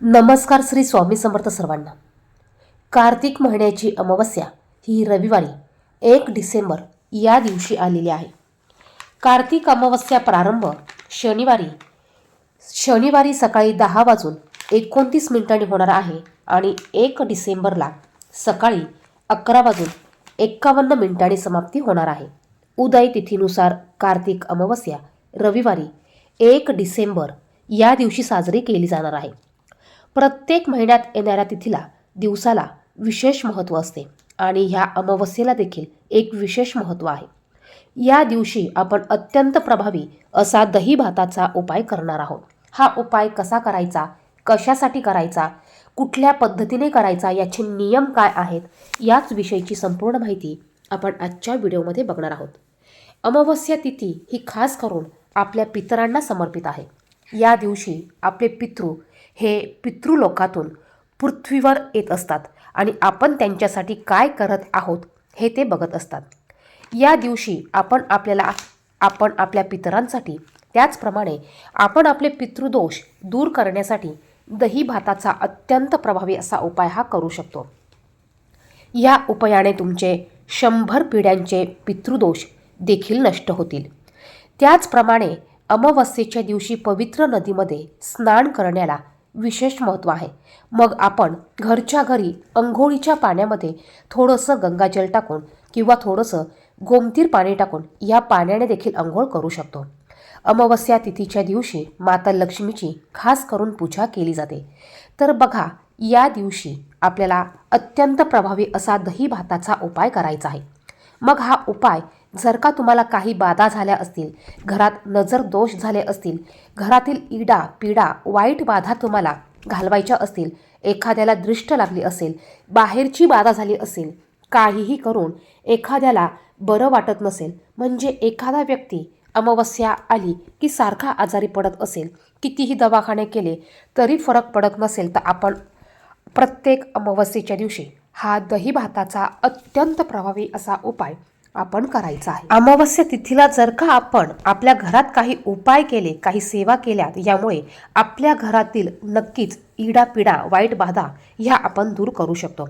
नमस्कार श्री स्वामी समर्थ सर्वांना. कार्तिक महिन्याची अमावस्या ही रविवारी एक डिसेंबर या दिवशी आलेली आहे. कार्तिक अमावस्या प्रारंभ शनिवारी शनिवारी सकाळी दहा वाजून एकोणतीस मिनिटांनी होणार आहे आणि एक डिसेंबरला सकाळी अकरा वाजून एक्कावन्न मिनिटांनी समाप्ती होणार आहे. उदय तिथीनुसार कार्तिक अमावस्या रविवारी एक डिसेंबर या दिवशी साजरी केली जाणार आहे. प्रत्येक महिन्यात येणाऱ्या तिथीला दिवसाला विशेष महत्त्व असते. आणि ह्या अमावस्येला देखील एक विशेष महत्त्व आहे. या दिवशी आपण अत्यंत प्रभावी असा दही भाताचा उपाय करणार आहोत. हा उपाय कसा करायचा? कशासाठी करायचा? कुठल्या पद्धतीने करायचा? याचे नियम काय आहेत? याच विषयीची संपूर्ण माहिती आपण आजच्या व्हिडिओमध्ये बघणार आहोत. अमावस्या तिथी ही खास करून आपल्या पितरांना समर्पित आहे. या दिवशी आपले पितृ हे पितृलोकातून पृथ्वीवर येत असतात आणि आपण त्यांच्यासाठी काय करत आहोत हे ते बघत असतात. या दिवशी आपण आपल्याला आपण आपल्या पितरांसाठी त्याचप्रमाणे आपण आपले पितृदोष दूर करण्यासाठी दही भाताचा अत्यंत प्रभावी असा उपाय हा करू शकतो. या उपायाने तुमचे शंभर पिढ्यांचे पितृदोष देखील नष्ट होतील. त्याचप्रमाणे अमावस्येच्या दिवशी पवित्र नदीमध्ये स्नान करण्याला विशेष महत्त्व आहे. मग आपण घरच्या घरी अंघोळीच्या पाण्यामध्ये थोडंसं गंगाजल टाकून किंवा थोडंसं गोमतीर पाणी टाकून या पाण्याने देखील अंघोळ करू शकतो. अमावस्या तिथीच्या दिवशी माता लक्ष्मीची खास करून पूजा केली जाते. तर बघा या दिवशी आपल्याला अत्यंत प्रभावी असा दही भाताचा उपाय करायचा आहे. मग हा उपाय जर का तुम्हाला काही बाधा झाल्या असतील घरात नजर दोष झाले असतील घरातील इडा पिडा वाईट बाधा तुम्हाला घालवायच्या असतील एखाद्याला दृष्ट लागली असेल बाहेरची बाधा झाली असेल काहीही करून एखाद्याला बरं वाटत नसेल म्हणजे एखादा व्यक्ती अमावस्या आली की सारखा आजारी पडत असेल कितीही दवाखाने केले तरी फरक पडत नसेल तर आपण प्रत्येक अमावस्येच्या दिवशी हा दही भाताचा अत्यंत प्रभावी असा उपाय आपण करायचा आहे. अमावस्या तिथीला जर का आपण आपल्या घरात काही उपाय केले काही सेवा केल्या यामुळे आपल्या घरातील नक्कीच इडापिडा वाईट बाधा ह्या आपण दूर करू शकतो.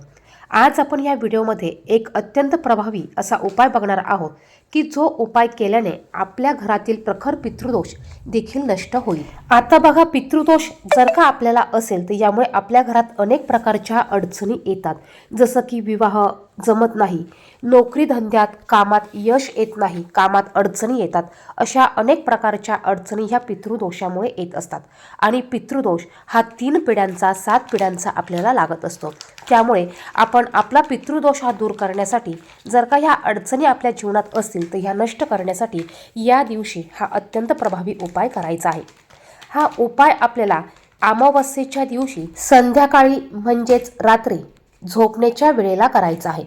आज आपण या व्हिडिओमध्ये एक अत्यंत प्रभावी असा उपाय बघणार आहोत की जो उपाय केल्याने आपल्या घरातील प्रखर पितृदोष देखील नष्ट होईल. आता बघा पितृदोष जर का आपल्याला असेल तर यामुळे आपल्या घरात अनेक प्रकारच्या अडचणी येतात. जसं की विवाह जमत नाही नोकरी धंद्यात कामात यश येत नाही कामात अडचणी येतात. अशा अनेक प्रकारच्या अडचणी ह्या पितृदोषामुळे येत असतात. आणि पितृदोष हा तीन पिढ्यांचा सात पिढ्यांचा आपल्याला लागत असतो. त्यामुळे आपण आपला पितृदोष हा दूर करण्यासाठी जर का ह्या अडचणी आपल्या जीवनात असतील तर ह्या नष्ट करण्यासाठी या दिवशी हा अत्यंत प्रभावी उपाय करायचा आहे. हा उपाय आपल्याला अमावस्येच्या दिवशी संध्याकाळी म्हणजेच रात्री झोपण्याच्या वेळेला करायचा आहे.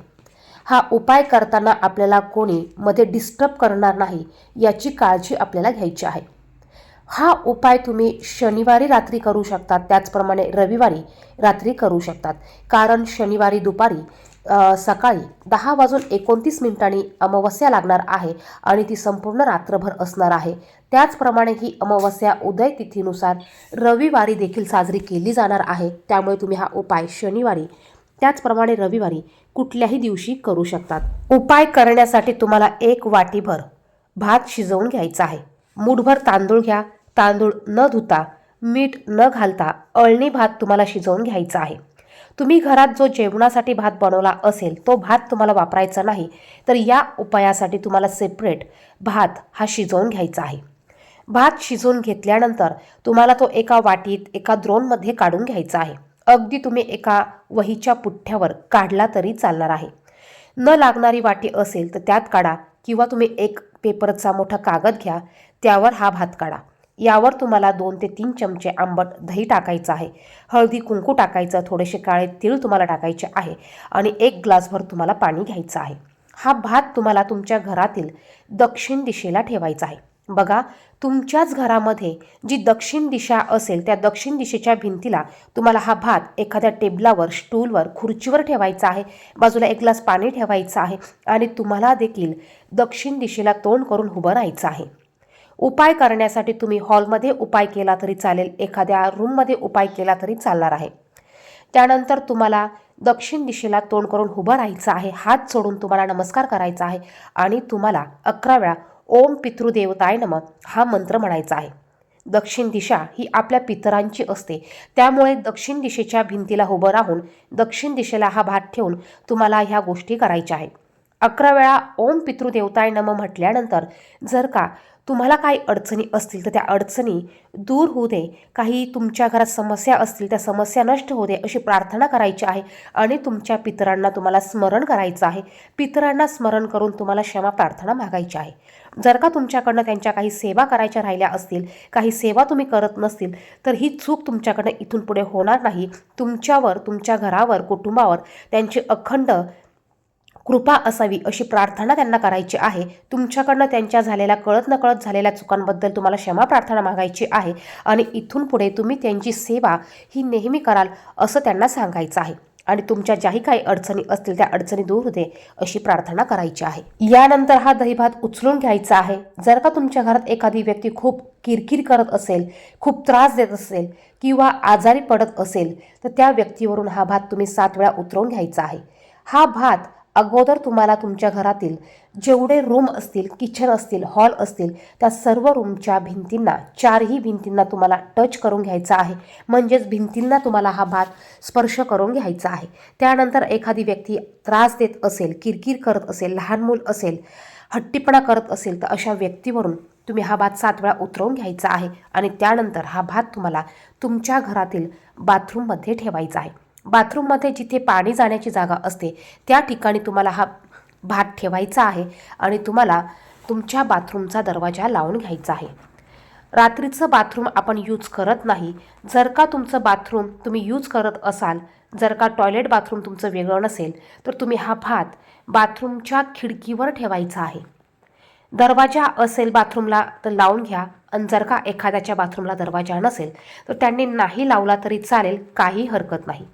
हा उपाय करताना आपल्याला कोणी मध्ये डिस्टर्ब करणार नाही याची काळजी आपल्याला घ्यायची आहे. हा उपाय तुम्ही शनिवारी रात्री करू शकतात. त्याचप्रमाणे रविवारी रात्री करू शकतात. कारण शनिवारी दुपारी सकाळी दहा वाजून एकोणतीस मिनिटांनी अमावस्या लागणार आहे आणि ती संपूर्ण रात्रभर असणार आहे. त्याचप्रमाणे ही अमावस्या उदय तिथीनुसार रविवारी देखील साजरी केली जाणार आहे. त्यामुळे तुम्ही हा उपाय शनिवारी त्याचप्रमाणे रविवारी कुठल्याही दिवशी करू शकतात. उपाय करण्यासाठी तुम्हाला एक वाटीभर भात शिजवून घ्यायचा आहे. मूठभर तांदूळ घ्या तांदूळ न धुता मीठ न घालता अळणी भात तुम्हाला शिजवून घ्यायचा आहे. तुम्ही घरात जो जेवणासाठी भात बनवला असेल तो भात तुम्हाला वापरायचा नाही तर या उपायासाठी तुम्हाला सेपरेट भात हा शिजवून घ्यायचा आहे. भात शिजवून घेतल्यानंतर तुम्हाला तो एका वाटीत एका द्रोणमध्ये काढून घ्यायचा आहे. अगदी तुम्ही एका वहीच्या पुठ्ठ्यावर काढला तरी चालणार आहे. न लागणारी वाटी असेल तर त्यात काढा किंवा तुम्ही एक पेपरचा मोठा कागद घ्या त्यावर हा भात काढा. यावर तुम्हाला दोन ते तीन चमचे आंबट दही टाकायचं आहे. हळदी कुंकू टाकायचं थोडेसे काळे तीळ तुम्हाला टाकायचे आहे आणि एक ग्लासभर तुम्हाला पाणी घ्यायचं आहे. हा भात तुम्हाला तुमच्या घरातील दक्षिण दिशेला ठेवायचा आहे. बघा तुमच्याच घरामध्ये जी दक्षिण दिशा असेल त्या दक्षिण दिशेच्या भिंतीला तुम्हाला हा भात एखाद्या टेबलावर स्टूलवर खुर्चीवर ठेवायचा आहे. बाजूला एक ग्लास पाणी ठेवायचं आहे आणि तुम्हाला देखील दक्षिण दिशेला तोंड करून उभं राहायचं आहे. उपाय करण्यासाठी तुम्ही हॉलमध्ये उपाय केला तरी चालेल. एखाद्या रूममध्ये उपाय केला तरी चालणार आहे. त्यानंतर तुम्हाला दक्षिण दिशेला तोंड करून उभं राहायचं आहे. हात सोडून तुम्हाला नमस्कार करायचा आहे आणि तुम्हाला अकरा वेळा ओम पितृदेवताय नम हा मंत्र म्हणायचा आहे. दक्षिण दिशा ही आपल्या पितरांची असते. त्यामुळे दक्षिण दिशेच्या भिंतीला उभं राहून दक्षिण दिशेला हा भात ठेवून तुम्हाला ह्या गोष्टी करायच्या आहेत. अकरा वेळा ओम पितृदेवताय नम म्हटल्यानंतर जर का तुम्हाला काही अडचणी असतील तर त्या अडचणी दूर होऊ दे. काही तुमच्या घरात समस्या असतील त्या समस्या नष्ट होऊ दे अशी प्रार्थना करायची आहे आणि तुमच्या पितरांना तुम्हाला स्मरण करायचं आहे. पितरांना स्मरण करून तुम्हाला क्षमा प्रार्थना मागायची आहे. जर का तुमच्याकडनं त्यांच्या काही सेवा करायच्या राहिल्या असतील काही सेवा तुम्ही करत नसतील तर ही चूक तुमच्याकडनं इथून पुढे होणार नाही. तुमच्यावर तुमच्या घरावर कुटुंबावर त्यांची अखंड कृपा असावी अशी प्रार्थना त्यांना करायची आहे. तुमच्याकडनं त्यांच्या झालेल्या कळत नकळत झालेल्या चुकांबद्दल तुम्हाला क्षमा प्रार्थना मागायची आहे आणि इथून पुढे तुम्ही त्यांची सेवा ही नेहमी कराल असं त्यांना सांगायचं आहे. आणि तुमच्या ज्याही काही अडचणी असतील त्या अडचणी दूर होते अशी प्रार्थना करायची आहे. यानंतर हा दहीभात उचलून घ्यायचा आहे. जर का तुमच्या घरात एखादी व्यक्ती खूप किरकिर करत असेल खूप त्रास देत असेल किंवा आजारी पडत असेल तर त्या व्यक्तीवरून हा भात तुम्ही सात वेळा उतरवून घ्यायचा आहे. हा भात अगोदर तुम्हाला तुमच्या घरातील जेवढे रूम असतील किचन असतील हॉल असतील त्या सर्व रूमच्या भिंतींना चारही भिंतींना तुम्हाला टच करून घ्यायचा आहे. म्हणजेच भिंतींना तुम्हाला हा भात स्पर्श करून घ्यायचा आहे. त्यानंतर एखादी व्यक्ती त्रास देत असेल किरकिर करत असेल लहान मूल असेल हट्टीपणा करत असेल तर अशा व्यक्तीवरून तुम्ही हा भात सात वेळा उतरवून घ्यायचा आहे आणि त्यानंतर हा भात तुम्हाला तुमच्या घरातील बाथरूममध्ये ठेवायचा आहे. बाथरूममध्ये जिथे पाणी जाण्याची जागा असते त्या ठिकाणी तुम्हाला हा भात ठेवायचा आहे आणि तुम्हाला तुमच्या बाथरूमचा दरवाजा लावून घ्यायचा आहे. रात्रीचं बाथरूम आपण यूज करत नाही. जर का तुमचं बाथरूम तुम्ही यूज करत असाल जर का टॉयलेट बाथरूम तुमचं वेगळं नसेल तर तुम्ही हा भात बाथरूमच्या खिडकीवर ठेवायचा आहे. दरवाजा असेल बाथरूमला तर लावून घ्या. आणि जर का एखाद्याच्या बाथरूमला दरवाजा नसेल तर त्यांनी नाही लावला तरी चालेल काही हरकत नाही.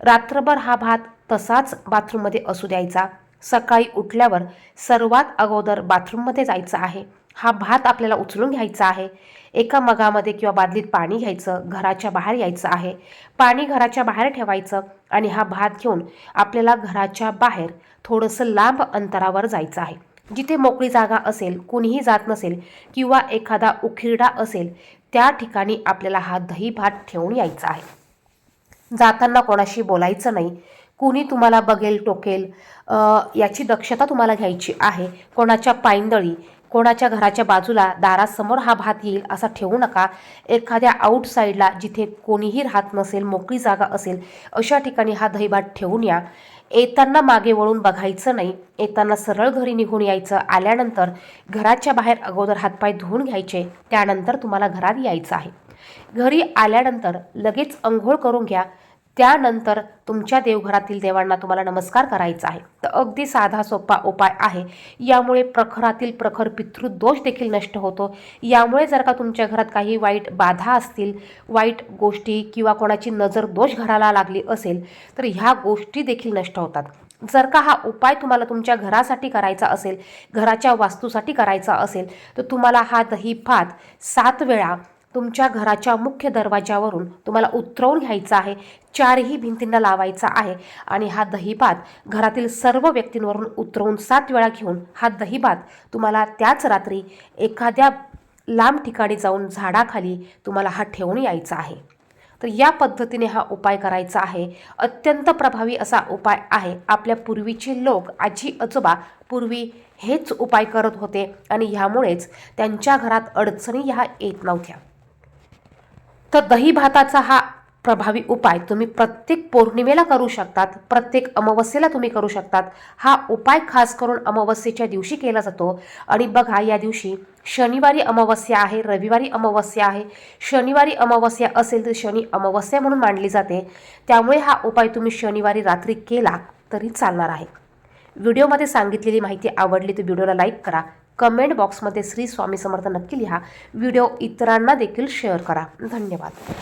रात्रभर हा भात तसाच बाथरूममध्ये असू द्यायचा. सकाळी उठल्यावर सर्वात अगोदर बाथरूममध्ये जायचं आहे. हा भात आपल्याला उचलून घ्यायचा आहे. एका मगामध्ये किंवा बादलीत पाणी घ्यायचं घराच्या बाहेर यायचं आहे. पाणी घराच्या बाहेर ठेवायचं आणि हा भात घेऊन आपल्याला घराच्या बाहेर थोडंसं लांब अंतरावर जायचं आहे. जिथे मोकळी जागा असेल कुणीही जात नसेल किंवा एखादा उखिरडा असेल त्या ठिकाणी आपल्याला हा दही भात ठेवून यायचा आहे. जाताना कोणाशी बोलायचं नाही. कुणी तुम्हाला बघेल टोकेल याची दक्षता तुम्हाला घ्यायची आहे. कोणाच्या पायंदळी कोणाच्या घराच्या बाजूला दारासमोर हा भात येईल असा ठेवू नका. एखाद्या आउटसाईडला जिथे कोणीही राहत नसेल मोकळी जागा असेल अशा ठिकाणी हा दहीभात ठेवून या. येताना मागे वळून बघायचं नाही. येताना सरळ घरी निघून यायचं. आल्यानंतर घराच्या बाहेर अगोदर हातपाय धुवून घ्यायचे. त्यानंतर तुम्हाला घरात यायचं आहे. घरी आल्यानंतर लगेच अंघोळ करून घ्या. त्यानंतर तुमच्या देवघरातील देवांना तुम्हाला नमस्कार करायचा आहे. तर अगदी साधा सोपा उपाय आहे. यामुळे प्रखरातील प्रखर पितृदोष देखील नष्ट होतो. यामुळे जर का तुमच्या घरात काही वाईट बाधा असतील वाईट गोष्टी किंवा कोणाची नजर दोष घराला लागली असेल तर ह्या गोष्टी देखील नष्ट होतात. जर का हा उपाय तुम्हाला तुमच्या घरासाठी करायचा असेल घराच्या वास्तूसाठी करायचा असेल तर तुम्हाला हा दही भात सात वेळा तुमच्या घराच्या मुख्य दरवाजावरून तुम्हाला उतरवून घ्यायचा आहे. चारही भिंतींना लावायचा आहे. आणि हा दहीभात घरातील सर्व व्यक्तींवरून उतरवून सात वेळा घेऊन हा दहीभात तुम्हाला त्याच रात्री एखाद्या लांब ठिकाणी जाऊन झाडाखाली तुम्हाला हा ठेवून यायचा आहे. तर या पद्धतीने हा उपाय करायचा आहे. अत्यंत प्रभावी असा उपाय आहे. आपल्या पूर्वीचे लोक आजी आजोबा पूर्वी हेच उपाय करत होते आणि ह्यामुळेच त्यांच्या घरात अडचणी ह्या येत नव्हत्या. तर दही भाताचा हा प्रभावी उपाय तुम्ही प्रत्येक पौर्णिमेला करू शकतात प्रत्येक अमावस्येला तुम्ही करू शकतात. हा उपाय खास करून अमावस्येच्या दिवशी केला जातो. आणि बघा या दिवशी शनिवारी अमावस्या आहे रविवारी अमावस्या आहे. शनिवारी अमावस्या असेल तर शनी अमावस्या म्हणून मानली जाते. त्यामुळे हा उपाय तुम्ही शनिवारी रात्री केला तरी चालणार आहे. व्हिडिओमध्ये सांगितलेली माहिती आवडली तर व्हिडिओला लाईक करा कमेंट बॉक्समध्ये श्री स्वामी समर्थ नक्की लिहा. व्हिडिओ इतरांना देखील शेअर करा. धन्यवाद.